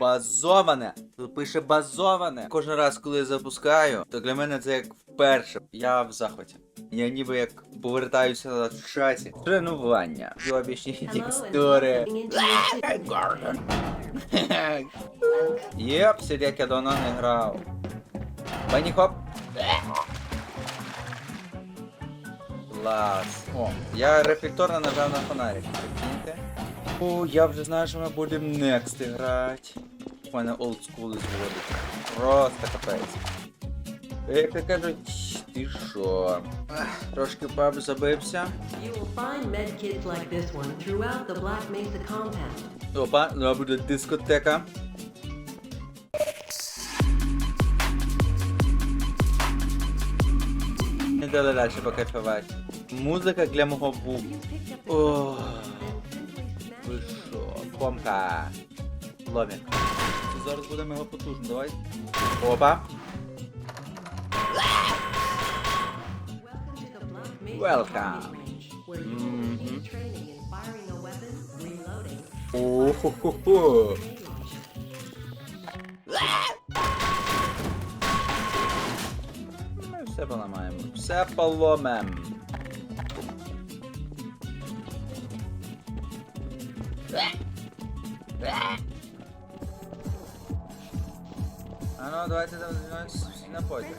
Базоване. Тут пише базоване. Кожен раз, коли я запускаю, то для мене це як вперше. Я в захваті. Я ніби як повертаюся назад в часі. Тренування. Йобічні текстури. Єп, сидь, як я давно не грав. Бані хоп. Клас. О, я рефлекторно нажав на фонарик. Прикиньте. О, я вже знаю, що ми будемо next грати. У мене old school зводить. Просто капець. Як то кажуть, ти що? Трошки паб забився. Опа, ну буде дискотека. Не дали далі покайфувати. Музика для мого вуха. О, ви що, помка. Ломік. Зараз буде мега потужно, давай. Опа. Welcome to the Black Mesa Welcome. firing range, where you will receive training in firing a weapon, reloading, О-хо-хо-хо. Ми все поламаємо. Все поломем. А ну, давайте всі на подіум.